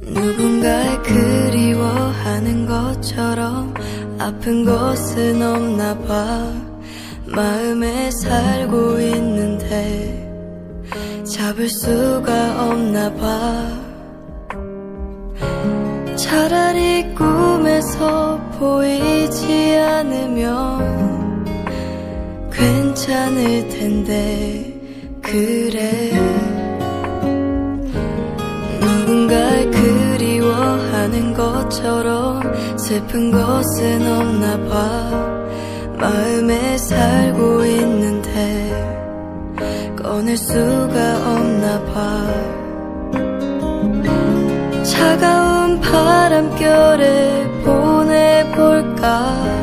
누군가를 그리워하는 것처럼 아픈 것은 없나 봐. 마음에 살고 있는데 잡을 수가 없나 봐. 차라리 꿈에서 보이지 않으면 괜찮을 텐데 그래. 누군가를 그리워하는 것처럼 슬픈 것은 없나 봐. 마음에 살고 있는데 꺼낼 수가 없나 봐. 차가운 바람결에 보내볼까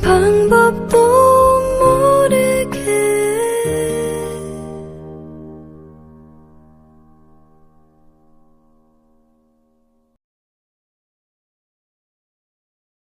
방법도